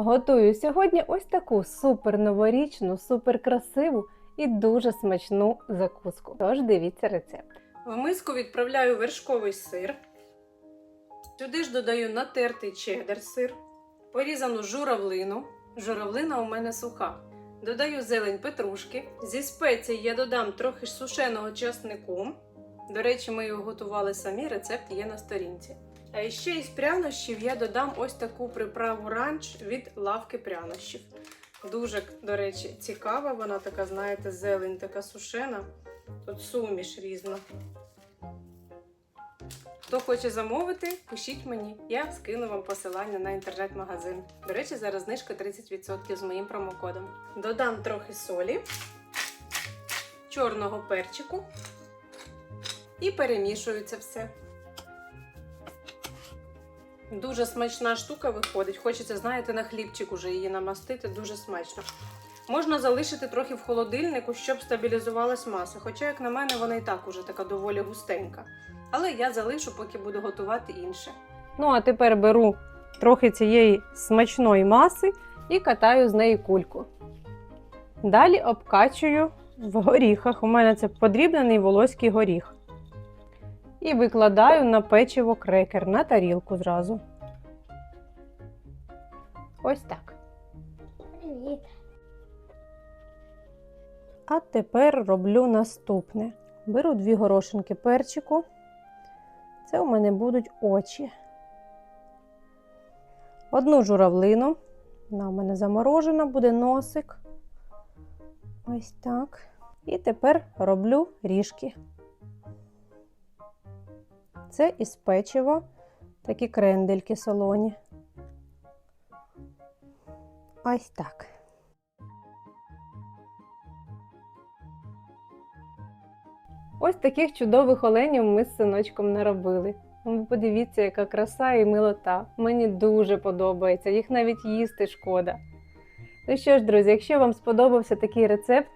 Готую сьогодні ось таку супер новорічну, супер красиву і дуже смачну закуску. Тож дивіться рецепт. В миску відправляю вершковий сир. Сюди ж додаю натертий чеддер сир, порізану журавлину. Журавлина у мене суха. Додаю зелень петрушки. Зі спецій я додам трохи сушеного часнику. До речі, ми його готували самі, рецепт є на сторінці. А ще із прянощів я додам ось таку приправу ранч від лавки прянощів. Дуже, до речі, цікава, вона така, знаєте, зелень така сушена. Тут суміш різна. Хто хоче замовити, пишіть мені. Я скину вам посилання на інтернет-магазин. До речі, зараз знижка 30% з моїм промокодом. Додам трохи солі, чорного перчику і перемішую це все. Дуже смачна штука виходить. Хочеться, знаєте, на хлібчик уже її намастити, дуже смачно. Можна залишити трохи в холодильнику, щоб стабілізувалась маса. Хоча, як на мене, вона і так уже така доволі густенька. Але я залишу, поки буду готувати інше. Ну, а тепер беру трохи цієї смачної маси і катаю з неї кульку. Далі обкачую в горіхах. У мене це подрібнений волоський горіх. І викладаю на печиво крекер на тарілку зразу. Ось так. Привіт. А тепер роблю наступне. Беру дві горошинки перчику. Це у мене будуть очі. Одну журавлину. Вона у мене заморожена, буде носик. Ось так. І тепер роблю ріжки. Це із печива, такі крендельки солоні. Ось так. Ось таких чудових оленів ми з синочком наробили. Ви подивіться, яка краса і милота. Мені дуже подобається, їх навіть їсти шкода. Ну що ж, друзі, якщо вам сподобався такий рецепт,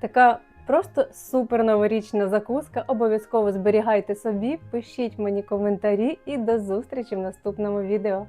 така просто супер новорічна закуска, обов'язково зберігайте собі, пишіть мені коментарі і до зустрічі в наступному відео.